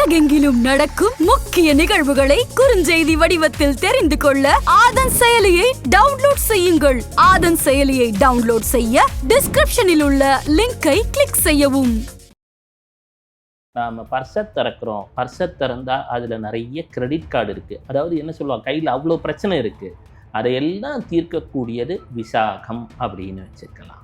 உலகெங்கிலும் நடக்கும் முக்கிய நிகழ்வுகளை குறுஞ்செய்தி வடிவத்தில் தெரிந்து கொள்ள ஆதன் செயலியை டவுன்லோட் செய்யுங்கள். ஆதன் செயலியை டவுன்லோட் செய்ய டிஸ்கிரிப்ஷனில் உள்ள லிங்கை கிளிக் செய்யவும். நாம் பர்சை திறக்கிறோம். பர்சை திறந்தா அதில் நிறைய கிரெடிட் கார்டு இருக்குது அதாவது என்ன சொல்லுவாங்க? கையில் அவ்வளோ பிரச்சனை இருக்குது அதையெல்லாம் தீர்க்கக்கூடியது விசாகம் அப்படின்னு வச்சுக்கலாம்.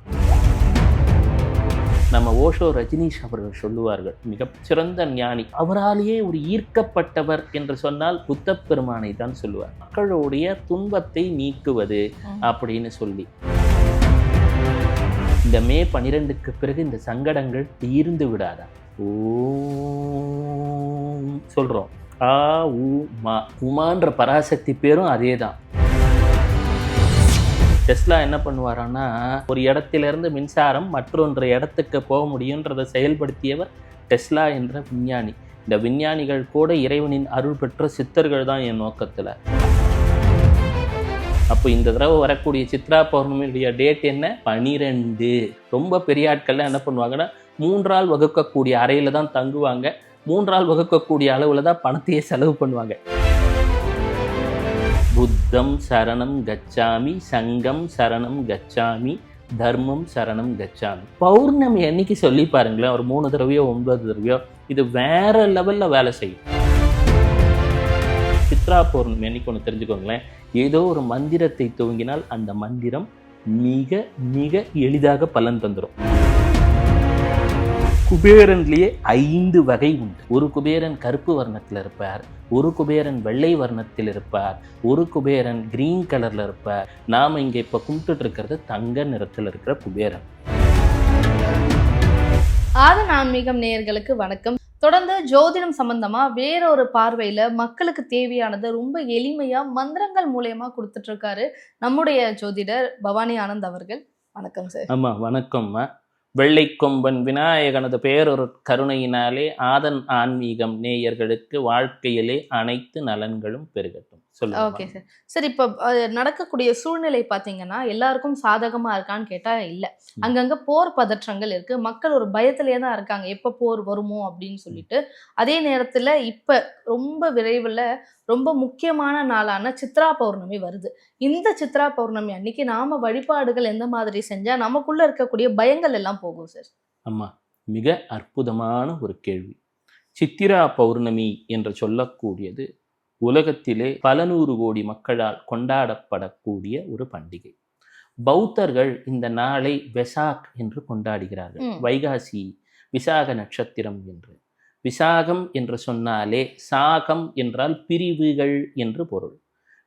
நம்ம ஓஷோ ரஜினீஷ் அவர்கள் சொல்லுவார்கள் மிகச்சிறந்த ஞானி. அவராலேயே ஒரு ஈர்க்கப்பட்டவர் என்று சொன்னால் புத்தப் பெருமானை தான் சொல்லுவார். மக்களுடைய துன்பத்தை நீக்குவது அப்படின்னு சொல்லி. இந்த மே பனிரெண்டுக்கு பிறகு இந்த சங்கடங்கள் தீர்ந்து விடாதா? ஓம் சொல்றோம். ஆ உ மா. உமான்ற பராசக்தி பேரும் அதே தான் டெஸ்லா என்ன பண்ணுவாரான்னா ஒரு இடத்திலிருந்து மின்சாரம் மற்றொன்று இடத்துக்கு போக முடியுன்றதை செயல்படுத்தியவர் டெஸ்லா என்ற விஞ்ஞானி. இந்த விஞ்ஞானிகள் கூட இறைவனின் அருள் பெற்ற சித்தர்கள் தான் என் நோக்கத்தில். அப்போ இந்த தடவை வரக்கூடிய சித்ரா பௌர்ணமியுடைய டேட் என்ன? பனிரெண்டு. ரொம்ப பெரிய ஆட்கள்லாம் என்ன பண்ணுவாங்கன்னா மூன்றால் வகுக்கக்கூடிய அறையில் தான் தங்குவாங்க. மூன்றால் வகுக்கக்கூடிய அளவில் தான் பணத்தையே செலவு பண்ணுவாங்க. புத்தம் சரணம் கச்சாமி சங்கம் சரணம் கச்சாமி தர்மம் சரணம் கச்சாமி. பௌர்ணமி அன்னைக்கு சொல்லி பாருங்களேன் ஒரு மூணு தடவையோ ஒன்பது தடவையோ இது வேற லெவலில் வேலை செய்யும். சித்ரா பௌர்ணமி அன்னைக்கு ஒன்று தெரிஞ்சுக்கோங்களேன். ஏதோ ஒரு மந்திரத்தை துவங்கினால் அந்த மந்திரம் மிக மிக எளிதாக பலன் தந்துடும் குபேரன்லேயே ஐந்து வகை உண்டு. ஒரு குபேரன் கருப்பு வர்ணத்தில் இருப்பார் ஒரு குபேரன் வெள்ளை வர்ணத்தில் இருப்பார் ஒரு குபேரன் கிரீன் கலர்ல இருப்பார். நாம இங்க இப்ப கும்பிட்டுட்டு இருக்கிறது தங்க நிறத்தில் இருக்கிற குபேரன். ஆதன் ஆன்மீகம் நேயர்களுக்கு வணக்கம். தொடர்ந்து ஜோதிடம் சம்பந்தமா வேறொரு பார்வையில மக்களுக்கு தேவையானதை ரொம்ப எளிமையா மந்திரங்கள் மூலியமா கொடுத்துட்டு இருக்காரு நம்முடைய ஜோதிடர் பவானி ஆனந்த் அவர்கள். வணக்கம் சார். ஆமா வணக்கம்மா. வெள்ளை கொம்பன் விநாயகனது பேரொரு கருணையினாலே ஆதன் ஆன்மீகம் நேயர்களுக்கு வாழ்க்கையிலே அனைத்து நலன்களும் பெருகட்டும். ஓகே சார் சார் இப்போ நடக்கக்கூடிய சூழ்நிலை பார்த்தீங்கன்னா எல்லாருக்கும் சாதகமா இருக்கான்னு கேட்டா இல்ல. அங்கங்க போர் பதற்றங்கள் இருக்கு. மக்கள் ஒரு பயத்திலேயே தான் இருக்காங்க. எப்ப போர் வருமோ அப்படின்னு சொல்லிட்டு. அதே நேரத்துல இப்ப ரொம்ப விரைவில் ரொம்ப முக்கியமான நாளான சித்ரா பௌர்ணமி வருது. இந்த சித்ரா பௌர்ணமி அன்னைக்கு நாம வழிபாடுகள் எந்த மாதிரி செஞ்சா நமக்குள்ள இருக்கக்கூடிய பயங்கள் எல்லாம் போகும் சார் அம்மா மிக அற்புதமான ஒரு கேள்வி. சித்திரா பௌர்ணமி என்று சொல்லக்கூடியது உலகத்திலே பல நூறு கோடி மக்களால் கொண்டாடப்படக்கூடிய ஒரு பண்டிகை. பௌத்தர்கள் இந்த நாளை வெசாக் என்று கொண்டாடுகிறார்கள். வைகாசி விசாக நட்சத்திரம் என்று. விசாகம் என்று சொன்னாலே சாகம் என்றால் பிரிவுகள் என்று பொருள்.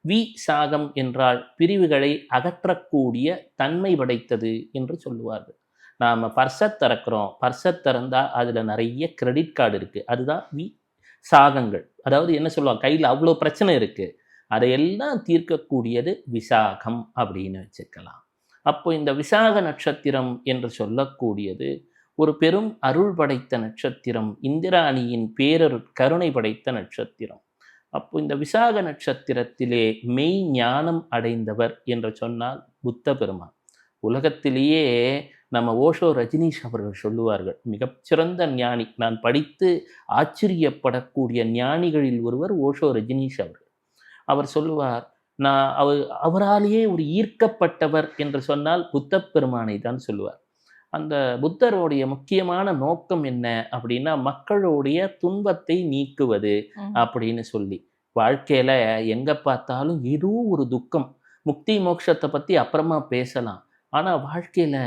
வி சாகம் என்றால் பிரிவுகளை அகற்றக்கூடிய தன்மை படைத்தது என்று சொல்லுவார்கள். நாம் பர்ஸை திறக்கிறோம். பர்ஸை திறந்தா அதில் நிறைய கிரெடிட் கார்டு இருக்குது அதுதான் வி சாகங்கள். அதாவது என்ன சொல்லுவாங்க? கையில் அவ்வளோ பிரச்சனை இருக்குது அதையெல்லாம் தீர்க்கக்கூடியது விசாகம் அப்படின்னு வச்சுக்கலாம். அப்போ இந்த விசாக நட்சத்திரம் என்று சொல்லக்கூடியது ஒரு பெரும் அருள் படைத்த நட்சத்திரம் இந்திராணியின் பேரரு கருணை படைத்த நட்சத்திரம். அப்போ இந்த விசாக நட்சத்திரத்திலே மெய் ஞானம் அடைந்தவர் என்று சொன்னால் புத்த பெருமான். உலகத்திலேயே நம்ம ஓஷோ ரஜினீஷ் அவர்கள் சொல்லுவார்கள் மிகச்சிறந்த ஞானி. நான் படித்து ஆச்சரியப்படக்கூடிய ஞானிகளில் ஒருவர் ஓஷோ ரஜினீஷ் அவர்கள். அவர் சொல்லுவார் நான் அவர் அவராலேயே ஒரு ஈர்க்கப்பட்டவர் என்று சொன்னால் புத்த பெருமானை தான் சொல்லுவார். அந்த புத்தருடைய முக்கியமான நோக்கம் என்ன அப்படின்னா மக்களுடைய துன்பத்தை நீக்குவது. அப்படின்னு சொல்லி. வாழ்க்கையில எங்க பார்த்தாலும் ஏதோ ஒரு துக்கம் முக்தி மோட்சத்தை பத்தி அப்புறமா பேசலாம். ஆனா வாழ்க்கையில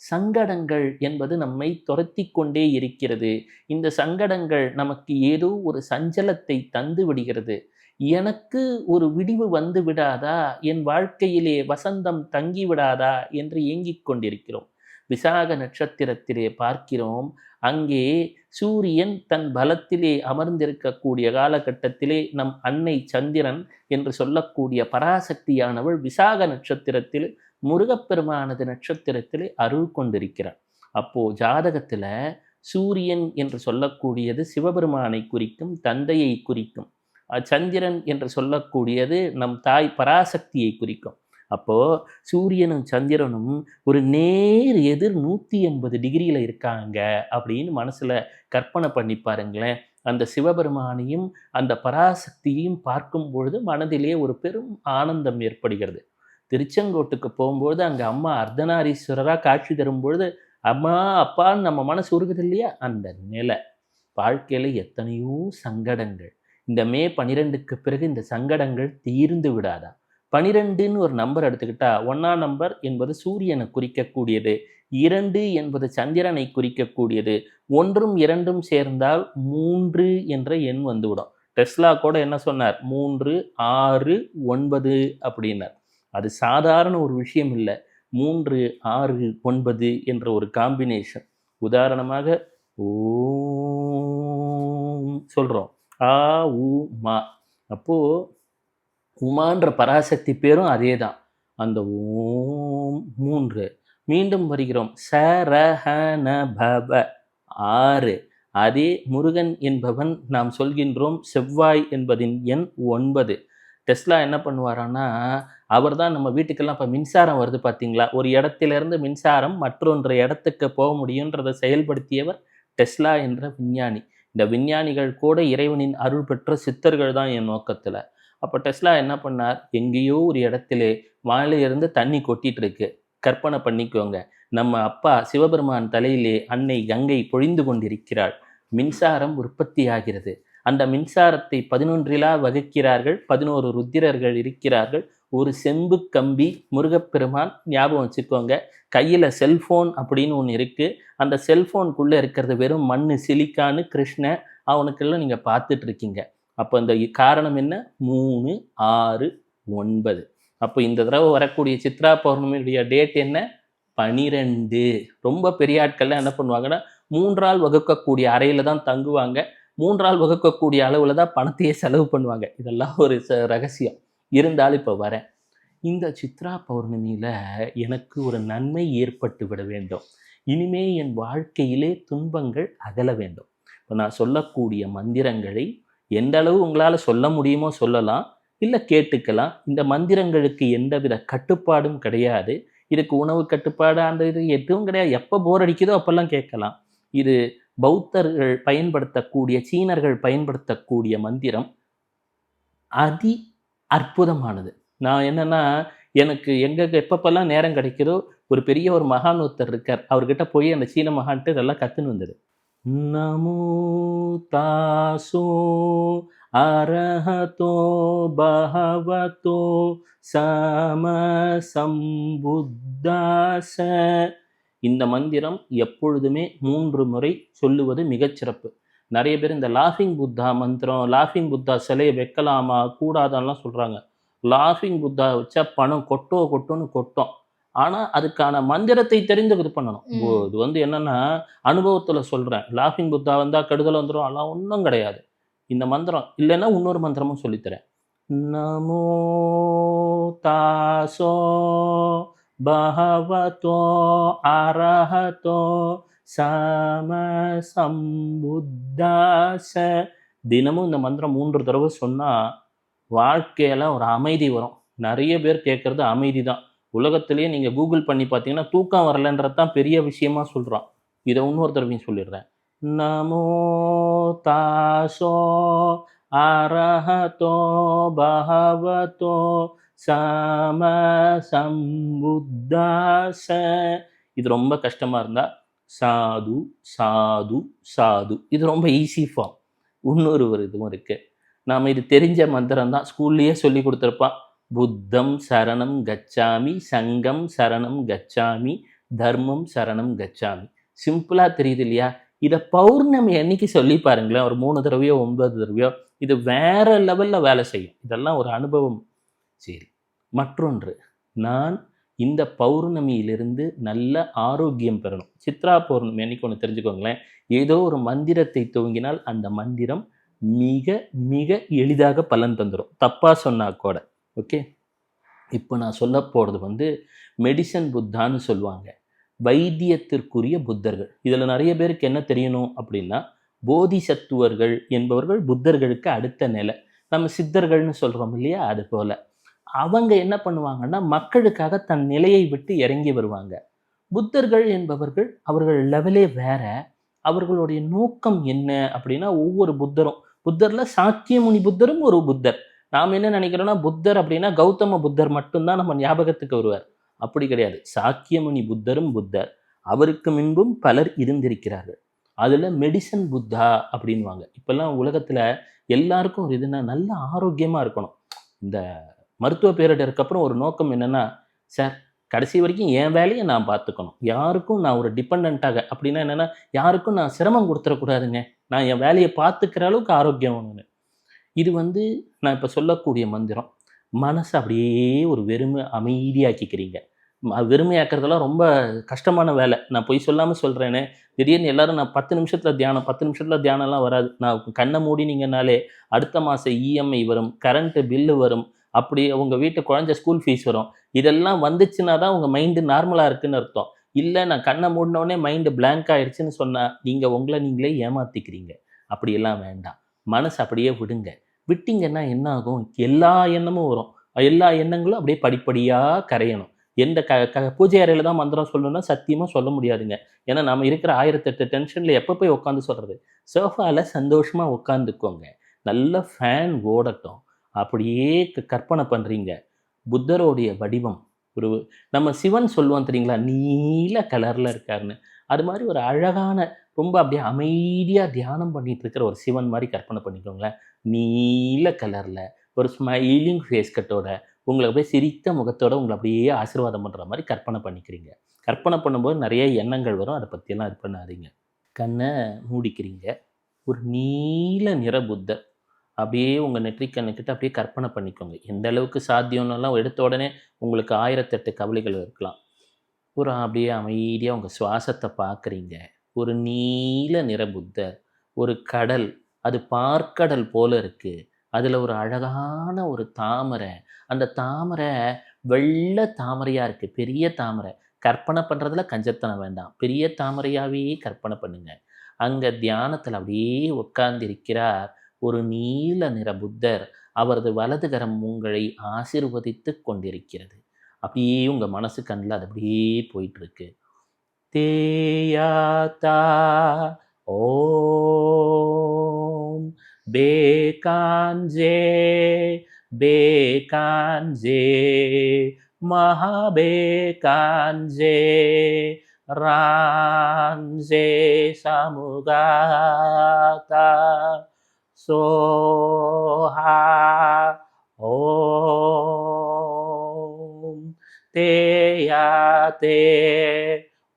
சங்கடங்கள் என்பது நம்மை துரத்தி கொண்டே இருக்கிறது. இந்த சங்கடங்கள் நமக்கு ஏதோ ஒரு சஞ்சலத்தை தந்து விடுகிறது. எனக்கு ஒரு விடிவு வந்து விடாதா? என் வாழ்க்கையிலே வசந்தம் தங்கி விடாதா? என்று ஏங்கிக் கொண்டிருக்கிறோம். விசாக நட்சத்திரத்திலே பார்க்கிறோம். அங்கே சூரியன் தன் பலத்திலே அமர்ந்திருக்கக்கூடிய காலகட்டத்திலே நம் அன்னை சந்திரன் என்று சொல்லக்கூடிய பராசக்தியானவள் விசாக நட்சத்திரத்தில் முருகப்பெருமானது நட்சத்திரத்தில் அருள் கொண்டிருக்கிறார். அப்போ ஜாதகத்தில் சூரியன் என்று சொல்லக்கூடியது சிவபெருமானை குறிக்கும் தந்தையை குறிக்கும் சந்திரன் என்று சொல்லக்கூடியது நம் தாய் பராசக்தியை குறிக்கும். அப்போ சூரியனும் சந்திரனும் ஒரு நேர் எதிர் நூற்றி எண்பது டிகிரியில் இருக்காங்க அப்படின்னு மனசில் கற்பனை பண்ணி பாருங்களேன். அந்த சிவபெருமானையும் அந்த பராசக்தியையும் பார்க்கும் பொழுது மனதிலே ஒரு பெரும் ஆனந்தம் ஏற்படுகிறது. திருச்செங்கோட்டுக்கு போகும்போது அங்கே அம்மா அர்த்தநாரீஸ்வரராக காட்சி தரும் பொழுது அம்மா அப்பான்னு நம்ம மனசு உருகுது இல்லையா? அந்த நிலை. வாழ்க்கையில் எத்தனையோ சங்கடங்கள். இந்த மே பனிரெண்டுக்கு பிறகு இந்த சங்கடங்கள் தீர்ந்து விடாதா? பனிரெண்டுன்னு ஒரு நம்பர் எடுத்துக்கிட்டா ஒன்றாம் நம்பர் என்பது சூரியனை குறிக்கக்கூடியது இரண்டு என்பது சந்திரனை குறிக்கக்கூடியது ஒன்றும் இரண்டும் சேர்ந்தால் மூன்று என்ற எண் வந்துவிடும். டெஸ்லா கூட என்ன சொன்னார்? மூன்று ஆறு ஒன்பது அப்படின்னார். அது சாதாரண ஒரு விஷயம் இல்லை. மூன்று ஆறு ஒன்பது என்ற ஒரு காம்பினேஷன் உதாரணமாக ஓம் சொல்கிறோம் ஆ உ மா. அப்போது உமான்ற பராசக்தி பேரும் அதே தான் அந்த ஓம் மூன்று. மீண்டும் வருகிறோம். ச ர ஹ ந ப ப ஆறு. அதே முருகன் என்பவன் நாம் சொல்கின்றோம் செவ்வாய் என்பதின் எண் ஒன்பது. டெஸ்லா என்ன பண்ணுவாரான்னா அவர் தான் நம்ம வீட்டுக்கெல்லாம் இப்போ மின்சாரம் வருது பார்த்தீங்களா ஒரு இடத்திலிருந்து மின்சாரம் மற்றொன்று இடத்துக்கு போக முடியுன்றதை செயல்படுத்தியவர் டெஸ்லா என்ற விஞ்ஞானி. இந்த விஞ்ஞானிகள் கூட இறைவனின் அருள் பெற்ற சித்தர்கள் தான் என் நோக்கத்தில். அப்போ டெஸ்லா என்ன பண்ணார்? எங்கேயோ ஒரு இடத்திலே வானிலிருந்து தண்ணி கொட்டிட்டு இருக்கு கற்பனை பண்ணிக்கோங்க. நம்ம அப்பா சிவபெருமான் தலையிலே அன்னை கங்கை பொழிந்து கொண்டிருக்கிறாள். மின்சாரம் உற்பத்தி ஆகிறது அந்த மின்சாரத்தை பதினொன்றிலா வகுக்கிறார்கள். பதினோரு ருத்திரர்கள் இருக்கிறார்கள். ஒரு செம்பு கம்பி முருகப்பெருமான் ஞாபகம் வச்சுக்கோங்க. கையில் செல்ஃபோன் அப்படின்னு ஒன்று இருக்குது அந்த செல்ஃபோனுக்குள்ளே இருக்கிறது வெறும் மண் சிலிக்கான்னு கிருஷ்ண அவனுக்கெல்லாம் நீங்கள் பார்த்துட்டு இருக்கீங்க. அப்போ இந்த காரணம் என்ன? மூணு ஆறு ஒன்பது. அப்போ இந்த தடவை வரக்கூடிய சித்ரா பௌர்ணமியுடைய டேட் என்ன? பனிரெண்டு. ரொம்ப பெரிய ஆட்கள்லாம் என்ன பண்ணுவாங்கன்னா மூன்றால் வகுக்கக்கூடிய அறையில் தான் தங்குவாங்க. மூன்றால் வகுக்கக்கூடிய அளவில் தான் பணத்தையே செலவு பண்ணுவாங்க. இதெல்லாம் ஒரு ச ரகசியம். இருந்தாலும் இப்போ வரேன். இந்த சித்ரா பௌர்ணமியில் எனக்கு ஒரு நன்மை ஏற்பட்டு விட வேண்டும். இனிமே என் வாழ்க்கையிலே துன்பங்கள் அகல வேண்டும். இப்போ நான் சொல்லக்கூடிய மந்திரங்களை எந்த அளவு உங்களால் சொல்ல முடியுமோ சொல்லலாம். இல்லை கேட்டுக்கலாம். இந்த மந்திரங்களுக்கு எந்தவித கட்டுப்பாடும் கிடையாது. இதுக்கு உணவு கட்டுப்பாடு அந்த இது எதுவும் கிடையாது. எப்போ போர் அடிக்குதோ அப்போல்லாம் கேட்கலாம். இது பௌத்தர்கள் பயன்படுத்தக்கூடிய சீனர்கள் பயன்படுத்தக்கூடிய மந்திரம் அதி அற்புதமானது. நான் என்னென்னா எனக்கு எங்கே எப்பப்பெல்லாம் நேரம் கிடைக்கிறதோ ஒரு பெரிய ஒரு மகான் ஒருத்தர் இருக்கார். அவர்கிட்ட போய் அந்த சீன மகான்ட்டு இதெல்லாம் கத்துன்னு வந்தது. நமோ தாசோ அரஹதோ பகவதோ சம சம்புத்தாச. இந்த மந்திரம் எப்பொழுதுமே மூன்று முறை சொல்லுவது மிகச்சிறப்பு. நிறைய பேர் இந்த லாஃபிங் புத்தா மந்திரம் லாஃபிங் புத்தா சிலையை வைக்கலாமா கூடாதான்லாம் சொல்கிறாங்க லாஃபிங் புத்தா வச்சா பணம் கொட்டோ கொட்டோன்னு கொட்டும். ஆனால் அதுக்கான மந்திரத்தை தெரிந்து இது பண்ணணும். இது வந்து என்னன்னா அனுபவத்தில் சொல்கிறேன் லாஃபிங் புத்தா வந்தால் கெடுதல் வந்துடும் அதெல்லாம் ஒன்றும் கிடையாது. இந்த மந்திரம் இல்லைன்னா இன்னொரு மந்திரமும் சொல்லித்தரேன். நமோ தாசோ பகவதோ அரஹதோ சம சம்புத்தாச தினமும் இந்த மந்திரம் மூன்று தடவை சொன்னால் வாழ்க்கையில் ஒரு அமைதி வரும். நிறைய பேர் கேட்குறது அமைதி தான் உலகத்திலேயே நீங்கள் கூகுள் பண்ணி பார்த்தீங்கன்னா தூக்கம் வரலன்றது தான் பெரிய விஷயமா சொல்கிறான் இதை இன்னொரு தடவையும் சொல்லிடுறேன். நமோ தாசோ அரஹதோ பகவதோ சம சம்புத்தாச இது ரொம்ப கஷ்டமாக இருந்தால் சாது சாது சாது. இது ரொம்ப ஈஸி ஃபார்ம் இன்னொரு ஒரு இதுவும் இருக்குது நாம் இது தெரிஞ்ச மந்திரம் தான். ஸ்கூல்லையே சொல்லி கொடுத்துருப்பான். புத்தம் சரணம் கச்சாமி சங்கம் சரணம் கச்சாமி தர்மம் சரணம் கச்சாமி. சிம்பிளாக தெரியுது இல்லையா? இதை பௌர்ணமி அன்னைக்கு சொல்லி பாருங்களேன். ஒரு மூணு தடவையோ ஒன்பது தடவையோ இது வேற லெவலில் வேலை செய்யும். இதெல்லாம் ஒரு அனுபவம். சரி மற்றொன்று. நான் இந்த பௌர்ணமியிலிருந்து நல்ல ஆரோக்கியம் பெறணும். சித்ரா பௌர்ணமி அன்னைக்கு ஒன்று தெரிஞ்சுக்கோங்களேன். ஏதோ ஒரு மந்திரத்தை துவங்கினால் அந்த மந்திரம் மிக மிக எளிதாக பலன் தந்துடும் தப்பாக சொன்னால் கூட. ஓகே? இப்போ நான் சொல்ல போகிறது வந்து மெடிசன் புத்தான்னு சொல்லுவாங்க. வைத்தியத்திற்குரிய புத்தர்கள். இதில் நிறைய பேருக்கு என்ன தெரியணும் அப்படின்னா போதிசத்துவர்கள் என்பவர்கள் புத்தர்களுக்கு அடுத்த நிலை. நம்ம சித்தர்கள்னு சொல்கிறோம் இல்லையா? அது போல். அவங்க என்ன பண்ணுவாங்கன்னா மக்களுக்காக தன் நிலையை விட்டு இறங்கி வருவாங்க. புத்தர்கள் என்பவர்கள் அவர்கள் லெவலே வேற. அவர்களுடைய நோக்கம் என்ன அப்படின்னா ஒவ்வொரு புத்தரும். புத்தரில் சாக்கியமுனி புத்தரும் ஒரு புத்தர். நாம் என்ன நினைக்கிறோம்னா புத்தர் அப்படின்னா கௌதம புத்தர் மட்டும்தான் நம்ம ஞாபகத்துக்கு வருவார். அப்படி கிடையாது. சாக்கியமுனி புத்தரும் புத்தர். அவருக்கு முன்பும் பலர் இருந்திருக்கிறார்கள். அதில் மெடிசன் புத்தா அப்படின்வாங்க இப்போல்லாம் உலகத்தில் எல்லாருக்கும் ஒரு இதுனா நல்ல ஆரோக்கியமாக இருக்கணும். இந்த மருத்துவ பேரிடருக்கு அப்புறம் ஒரு நோக்கம் என்னன்னா சார் கடைசி வரைக்கும் என் வேலையை நான் பார்த்துக்கணும். யாருக்கும் நான் ஒரு டிபெண்ட்டாக அப்படின்னா என்னென்னா யாருக்கும் நான் சிரமம் கொடுத்துடக்கூடாதுங்க. நான் என் வேலையை பார்த்துக்கிற அளவுக்கு ஆரோக்கியம் வேணும்னு இது வந்து நான் இப்போ சொல்லக்கூடிய மந்திரம். மனசை அப்படியே ஒரு வெறுமை அமைதியாக்கிக்கிறீங்க. வெறுமையாக்குறதெல்லாம் ரொம்ப கஷ்டமான வேலை. நான் பொய் சொல்லாமல் சொல்கிறேனே திடீர்னு எல்லோரும் நான் பத்து நிமிஷத்தில் தியானம் பத்து நிமிஷத்தில் தியானம்லாம் வராது. நான் கண்ணை மூடினீங்கனாலே அடுத்த மாதம் இஎம்ஐ வரும் கரண்ட்டு பில்லு வரும். அப்படி உங்கள் வீட்டு குழந்தை ஸ்கூல் ஃபீஸ் வரும். இதெல்லாம் வந்துச்சுன்னா தான் உங்கள் மைண்டு நார்மலாக இருக்குன்னு அர்த்தம். இல்லை நான் கண்ணை மூடினோடனே மைண்டு பிளாங்க் ஆயிடுச்சுன்னு சொன்னால் நீங்கள் உங்களை நீங்களே ஏமாத்திக்கிறீங்க. அப்படியெல்லாம் வேண்டாம். மனசு அப்படியே விடுங்க. விட்டிங்கன்னா என்ன ஆகும்? எல்லா எண்ணமும் வரும். எல்லா எண்ணங்களும் அப்படியே படிப்படியாக கரையணும். எந்த க க பூஜை அறையில் தான் மந்திரம் சொல்லணும்னா சத்தியமாக சொல்ல முடியாதுங்க. ஏன்னா நம்ம இருக்கிற ஆயிரத்தெட்டு டென்ஷனில் எப்போ போய் உட்காந்து சொல்கிறது சோஃபாவில் சந்தோஷமாக உட்காந்துக்கோங்க நல்ல ஃபேன் ஓடட்டும். அப்படியே க- கற்பனை பண்ணுறீங்க புத்தருடைய வடிவம் ஒரு நம்ம சிவன் சொல்லுவோம் தெரியுங்களா? நீல கலரில் இருக்காருன்னு. அது மாதிரி ஒரு அழகான ரொம்ப அப்படியே அமைதியாக தியானம் பண்ணிகிட்டு இருக்கிற ஒரு சிவன் மாதிரி கற்பனை பண்ணிக்கோங்களேன். நீல கலரில் ஒரு ஸ்மைலிங் ஃபேஸ் கட்டோட உங்களை அப்படியே சிரித்த முகத்தோட உங்களை அப்படியே ஆசீர்வாதம் பண்ணுற மாதிரி கற்பனை பண்ணிக்கிறீங்க. கற்பனை பண்ணும்போது நிறைய எண்ணங்கள் வரும். அதை பற்றியெல்லாம் இது பண்ணாதீங்க. கண்ணை மூடிக்கிறீங்க. ஒரு நீல நிற புத்தர். அப்படியே உங்கள் நெற்றிக்கண்ணுக்கிட்ட அப்படியே கற்பனை பண்ணிக்கோங்க. எந்த அளவுக்கு சாத்தியம்னாலாம் எடுத்த உடனே உங்களுக்கு ஆயிரத்தெட்டு கவலைகள் இருக்கலாம். ஒரு அப்படியே அமைதியாக உங்கள் சுவாசத்தை பார்க்குறீங்க. ஒரு நீல நிற புத்தர் ஒரு கடல் அது பார்க்கடல் போல இருக்குது அதில் ஒரு அழகான ஒரு தாமரை. அந்த தாமரை வெள்ளை தாமரையாக இருக்குது பெரிய தாமரை. கற்பனை பண்ணுறதுல கஞ்சத்தனம் வேண்டாம். பெரிய தாமரையாகவே கற்பனை பண்ணுங்க. அங்கே தியானத்தில் அப்படியே உட்கார்ந்திருக்கிறார் ஒரு நீல நிற புத்தர் அவரது வலதுகரம் உங்களை ஆசிர்வதித்து கொண்டிருக்கிறது. அப்படியே உங்கள் மனசு கண்ணில் அது அப்படியே போயிட்டுருக்கு. தேயாத்தா ஓம். பேகாஞ்சே பேகாஞ்சே மகாபேகாஞ்சே ராஞ்சே சமுகாத்தா சோஹா ஓம் தேயாதே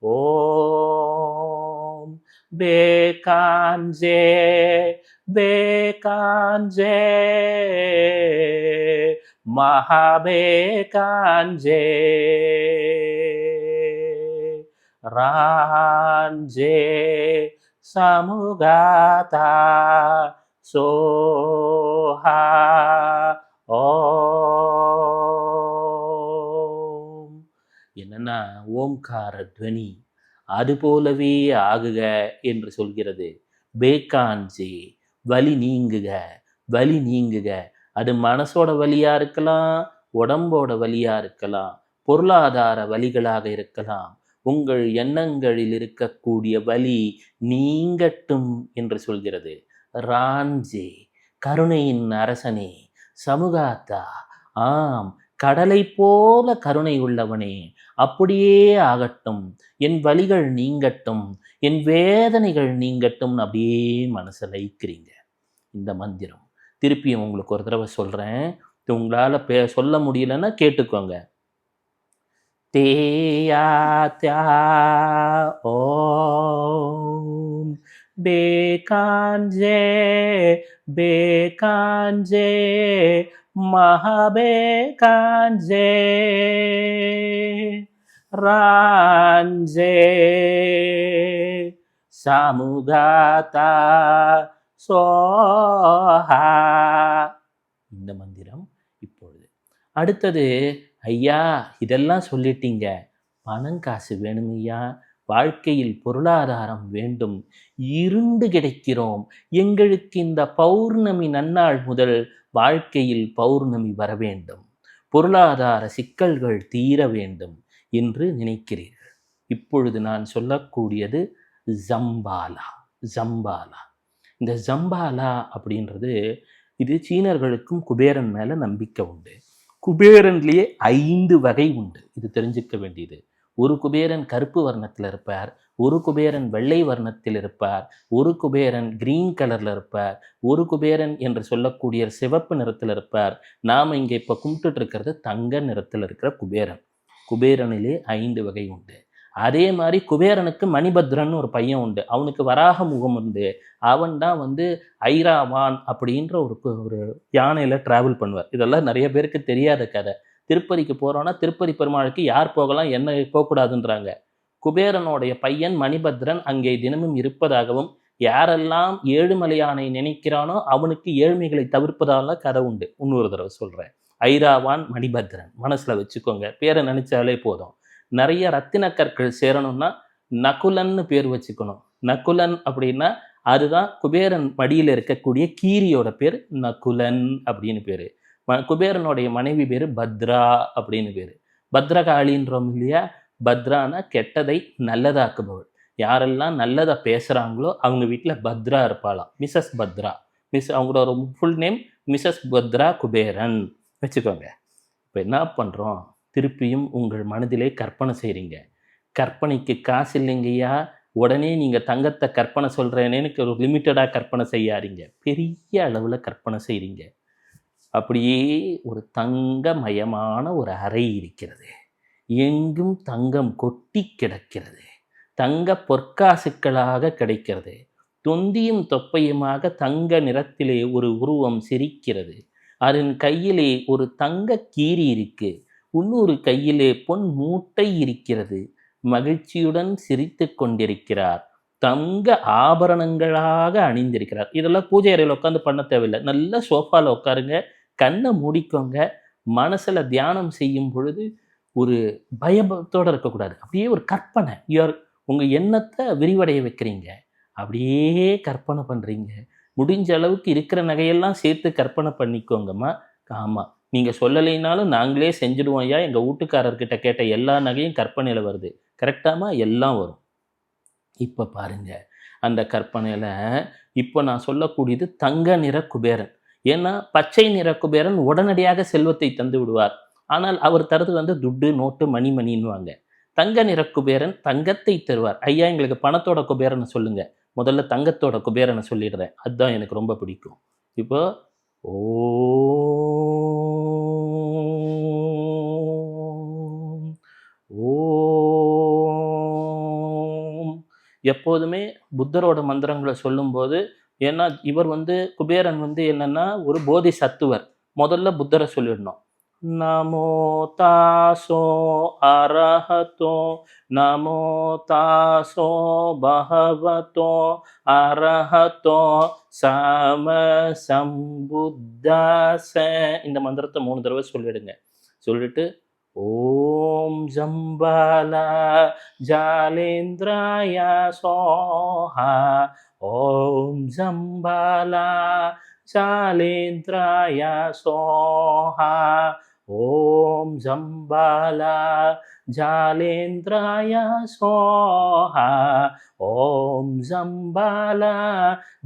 ஓம் பேகாஞ்சே பேகாஞ்சே மகாபேகாஞ்சே ராஞ்சே சமுகாதா சோஹா ஓம் என்னன்னா ஓம்கார துவனி அது போலவே ஆகுக என்று சொல்கிறது. பேக்கான்ஜே வலி நீங்குக வலி நீங்குக. அது மனசோட வலியாக இருக்கலாம் உடம்போட வலியாக இருக்கலாம் பொருளாதார வலிகளாக இருக்கலாம். உங்கள் எண்ணங்களில் இருக்கக்கூடிய வலி நீங்கட்டும் என்று சொல்கிறது. ராஞ்சே கருணையின் அரசனே சமுகாத்தா ஆம் கடலை போல கருணை உள்ளவனே அப்படியே ஆகட்டும் என் வழிகள் நீங்கட்டும் என் வேதனைகள் நீங்கட்டும் அப்படியே மனசை லைக்கிறீங்க இந்த மந்திரம். திருப்பியும் உங்களுக்கு ஒரு தடவை சொல்கிறேன் உங்களால் பே சொல்ல முடியலன்னா கேட்டுக்கோங்க. தேயா தியா ஓம். பேகாஞ்சே பேகாஞ்சே மகாபேகாஞ்சே ராஞ்சே சமுகாதா சோஹா இந்த மந்திரம் இப்பொழுது. அடுத்தது ஐயா இதெல்லாம் சொல்லிட்டீங்க. பணம் காசு வேணும் ஐயா வாழ்க்கையில் பொருளாதாரம் வேண்டும். இருண்டு கிடைக்கிறோம். எங்களுக்கு இந்த பௌர்ணமி நன்னாள் முதல் வாழ்க்கையில் பௌர்ணமி வர வேண்டும். பொருளாதார சிக்கல்கள் தீர வேண்டும் என்று நினைக்கிறீர்கள். இப்பொழுது நான் சொல்லக்கூடியது ஜம்பாலா ஜம்பாலா. இந்த ஜம்பாலா அப்படின்றது இது சீனர்களுக்கும் குபேரன் மேலே நம்பிக்கை உண்டு. குபேரன்லேயே ஐந்து வகை உண்டு. இது தெரிஞ்சுக்க வேண்டியது. ஒரு குபேரன் கருப்பு வர்ணத்தில் இருப்பார் ஒரு குபேரன் வெள்ளை வர்ணத்தில் இருப்பார் ஒரு குபேரன் கிரீன் கலரில் இருப்பார் ஒரு குபேரன் என்று சொல்லக்கூடிய சிவப்பு நிறத்தில் இருப்பார். நாம் இங்கே இப்போ கும்பிட்டுட்டு இருக்கிறது தங்க நிறத்தில் இருக்கிற குபேரன். குபேரனிலே ஐந்து வகை உண்டு. அதே மாதிரி குபேரனுக்கு மணிபத்ரன் ஒரு பையன் உண்டு. அவனுக்கு வராக முகம் உண்டு. அவன் தான் வந்து ஐராவான் அப்படின்ற ஒரு ஒரு யானையில் ட்ராவல் பண்ணுவார். இதெல்லாம் நிறைய பேருக்கு தெரியாத கதை. திருப்பதிக்கு போகிறோன்னா திருப்பதி பெருமாளுக்கு யார் போகலாம் என்ன போகக்கூடாதுன்றாங்க. குபேரனுடைய பையன் மணிபத்ரன் அங்கே தினமும் இருப்பதாகவும் யாரெல்லாம் ஏழுமலையானை நினைக்கிறானோ அவனுக்கு ஏழ்மைகளை தவிர்ப்பதால கதை உண்டு. இன்னொரு தடவை சொல்கிறேன் ஐராவான் மணிபத்ரன். மனசில் வச்சுக்கோங்க. பேரை நினைச்சாலே போதும். நிறைய ரத்தின கற்கள் சேரணும்னா நகுலன்னு பேர் வச்சுக்கணும். நகுலன் அப்படின்னா அதுதான் குபேரன் மடியில் இருக்கக்கூடிய கீரியோட பேர் நகுலன் அப்படின்னு பேர். குபேரனுடைய மனைவி பேர் பத்ரா அப்படின்னு பேர். பத்ரகாளின்றோம் இல்லையா? பத்ரானா கெட்டதை நல்லதாக்குபவள். யாரெல்லாம் நல்லதாக பேசுகிறாங்களோ அவங்க வீட்டில் பத்ரா இருப்பாளாம். மிஸ்ஸஸ் பத்ரா. மிஸ் அவங்களோட full name Mrs Batra Kuberan. வச்சுக்கோங்க. இப்போ என்ன பண்ணுறோம் திருப்பியும் உங்கள் மனதிலே கற்பனை செய்கிறீங்க கற்பனைக்கு காசு இல்லைங்கய்யா. உடனே நீங்கள் தங்கத்தை கற்பனை சொல்கிறேனேன்னு ஒரு லிமிட்டடாக கற்பனை செய்யாதீங்க. பெரிய அளவில் கற்பனை செய்கிறீங்க அப்படியே ஒரு தங்கமயமான ஒரு அறை இருக்கிறது. எங்கும் தங்கம் கொட்டி கிடக்கிறது. தங்க பொற்காசுக்களாக கிடைக்கிறது. தொந்தியும் தொப்பையுமாக தங்க நிறத்திலே ஒரு உருவம் சிரிக்கிறது. அதன் கையிலே ஒரு தங்க கீரி இருக்கு. இன்னொரு கையிலே பொன் மூட்டை இருக்கிறது. மகிழ்ச்சியுடன் சிரித்து கொண்டிருக்கிறார். தங்க ஆபரணங்களாக அணிந்திருக்கிறார். இதெல்லாம் பூஜை அறையில் உட்காந்து பண்ண தேவையில்லை. நல்ல சோஃபாவில் உட்காருங்க. கண்ணை மூடிக்கோங்க. மனசில் தியானம் செய்யும் பொழுது ஒரு பயபத்தோடு இருக்கக்கூடாது. அப்படியே ஒரு கற்பனை. யுவர் உங்கள் எண்ணத்தை விரிவடைய வைக்கிறீங்க. அப்படியே கற்பனை பண்ணுறீங்க முடிஞ்ச அளவுக்கு இருக்கிற நகையெல்லாம் சேர்த்து கற்பனை பண்ணிக்கோங்கம்மா. ஆமாம் நீங்கள் சொல்லலைனாலும் நாங்களே செஞ்சுடுவோம் ஐயா. எங்கள் வீட்டுக்காரர்கிட்ட கேட்ட எல்லா நகையும் கற்பனையில் வருது. கரெக்டாமா எல்லாம் வரும். இப்போ பாருங்கள் அந்த கற்பனையில் இப்போ நான் சொல்லக்கூடியது தங்க நிற குபேரன். ஏன்னா பச்சை நிற குபேரன் உடனடியாக செல்வத்தை தந்து விடுவார். ஆனால் அவர் தரது வந்து துட்டு நோட்டு மணி மணின்னுவாங்க. தங்க நிற குபேரன் தங்கத்தை தருவார். ஐயா எங்களுக்கு பணத்தோட குபேரனை சொல்லுங்க. முதல்ல தங்கத்தோட குபேரனை சொல்லிடுறேன். அதுதான் எனக்கு ரொம்ப பிடிக்கும். இப்போ ஓம் ஓம். எப்போதுமே புத்தரோட மந்திரங்களை சொல்லும்போது ஏன்னா இவர் வந்து குபேரன் வந்து என்னன்னா ஒரு போதி சத்துவர் முதல்ல புத்தரை சொல்லிடணும். நமோ தாசோ அரஹதோ நமோ தாசோ பகவதோ அரஹதோ சம சம்புத்தாச. இந்த மந்திரத்தை மூணு தடவை சொல்லிடுங்க. சொல்லிட்டு ஓம் ஜம்பாலா ஜாலேந்திராய சோஹா ஓம் ஜம்பாலா ஜாலேந்திராய சோஹா ஓம் ஜம்பாலா ஜாலேந்திராய சோஹா ஓம் ஜம்பாலா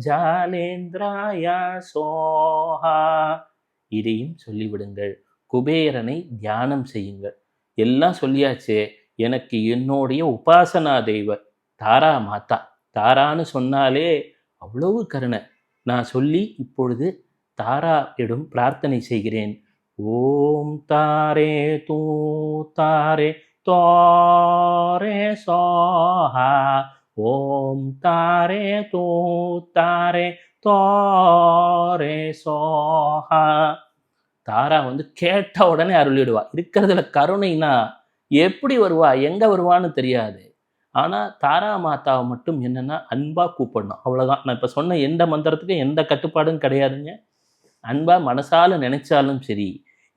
ஜாலேந்திராய சோஹா இதையும் சொல்லிவிடுங்கள். குபேரனை தியானம் செய்யுங்கள். எல்லாம் சொல்லியாச்சே எனக்கு என்னுடைய உபாசனா தெய்வ தாரா மாதா. தாரான்னு சொன்னாலே அவ்வளவு கருணை. நான் சொல்லி இப்பொழுது தாரா இடம் பிரார்த்தனை செய்கிறேன். ஓம் தாரே தூ தாரே தோரே சோஹா ஓம் தாரே தூ தாரே தோரே சோஹா தாரா வந்து கேட்ட உடனே அருளிடுவா. இருக்கிறதுல கருணைனா எப்படி வருவா? எங்க வருவான்னு தெரியாது. ஆனால் தாரா மாதாவை மட்டும் என்னென்னா அன்பாக கூப்பிடணும். அவ்வளோதான் நான் இப்போ சொன்ன எந்த மந்திரத்துக்கும் எந்த கட்டுப்பாடும் கிடையாதுங்க. அன்பாக மனசால் நினைச்சாலும் சரி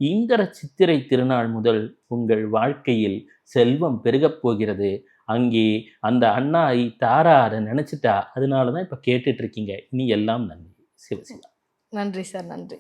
இந்திர சித்திரை திருநாள் முதல் உங்கள் வாழ்க்கையில் செல்வம் பெருகப் போகிறது. அங்கே அந்த அண்ணாய் தாரா அதை நினச்சிட்டா அதனால தான் இப்போ கேட்டுட்ருக்கீங்க இனி எல்லாம் நன்றி. சிவசிவா. நன்றி சார் நன்றி.